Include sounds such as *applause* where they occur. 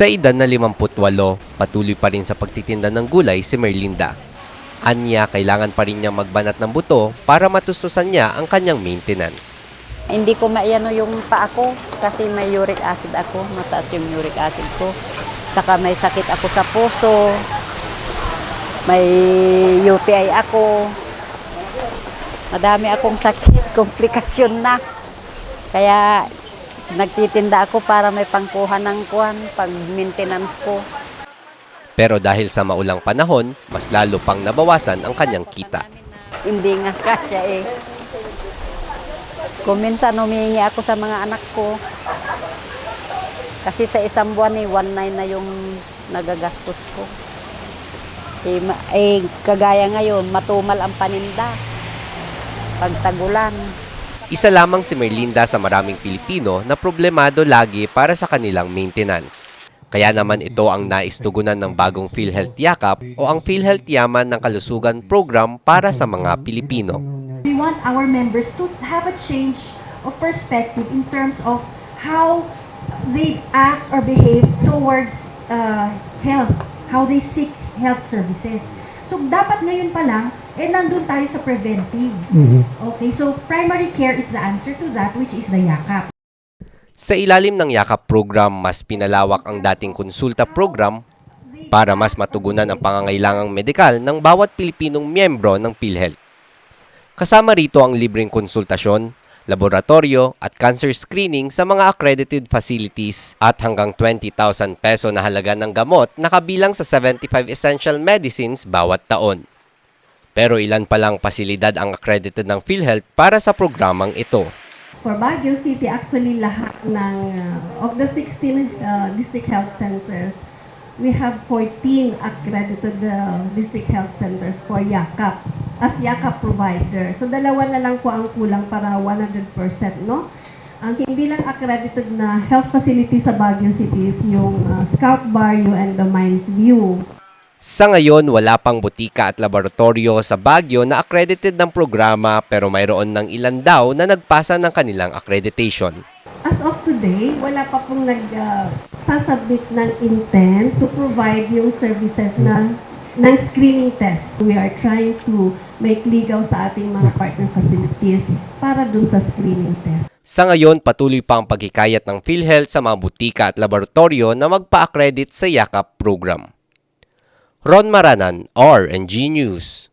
Sa edad na 58, patuloy pa rin sa pagtitinda ng gulay si Merlinda. Anya, kailangan pa rin niya magbanat ng buto para matustusan niya ang kanyang maintenance. Hindi ko maiano yung pa ako kasi may uric acid ako. Mataas yung uric acid ko. Saka may sakit ako sa puso. May UTI ako. Madami akong sakit, *laughs* komplikasyon na. Kaya nagtitinda ako para may pangkuha ng kuhan, pag maintenance ko. Pero dahil sa maulang panahon, mas lalo pang nabawasan ang kanyang kita. Hindi nga kasya eh. Kung minsan humihingi ako sa mga anak ko. Kasi sa isang buwan eh, 1.9 na yung nagagastos ko. Eh, eh, kagaya ngayon, matumal ang paninda. Pagtagulan. Isa lamang si Merlinda sa maraming Pilipino na problemado lagi para sa kanilang maintenance. Kaya naman ito ang naistugunan ng bagong PhilHealth Yakap o ang PhilHealth Yaman ng Kalusugan Program para sa mga Pilipino. We want our members to have a change of perspective in terms of how they act or behave towards uh, health, how they seek health services. So, dapat ngayon pa lang, eh, nandun tayo sa preventive. Okay, so primary care is the answer to that, which is the yakap. Sa ilalim ng Yakap Program, mas pinalawak ang dating konsulta program para mas matugunan ang pangangailangang medikal ng bawat Pilipinong miyembro ng PhilHealth. Kasama rito ang libreng konsultasyon, laboratorio at cancer screening sa mga accredited facilities at hanggang 20,000 peso na halaga ng gamot na kabilang sa 75 essential medicines bawat taon. Pero ilan pa lang pasilidad ang accredited ng PhilHealth para sa programang ito. For Baguio City, actually lahat ng, uh, of the 16 uh, district health centers, we have 14 accredited uh, district health centers for YAKAP, as YAKAP provider. So dalawa na lang po ang kulang para 100%, no? Ang hindi lang accredited na health facility sa Baguio City is yung uh, Scout Barrio and the Mines View. Sa ngayon, wala pang butika at laboratorio sa Baguio na accredited ng programa pero mayroon ng ilan daw na nagpasa ng kanilang accreditation. As of today, wala pa pong nag-sasubmit ng intent to provide yung services na ng screening test. We are trying to make legal sa ating mga partner facilities para dun sa screening test. Sa ngayon, patuloy pa ang paghikayat ng PhilHealth sa mga butika at laboratorio na magpa-accredit sa YAKAP program. Ron Maranan, RNG News.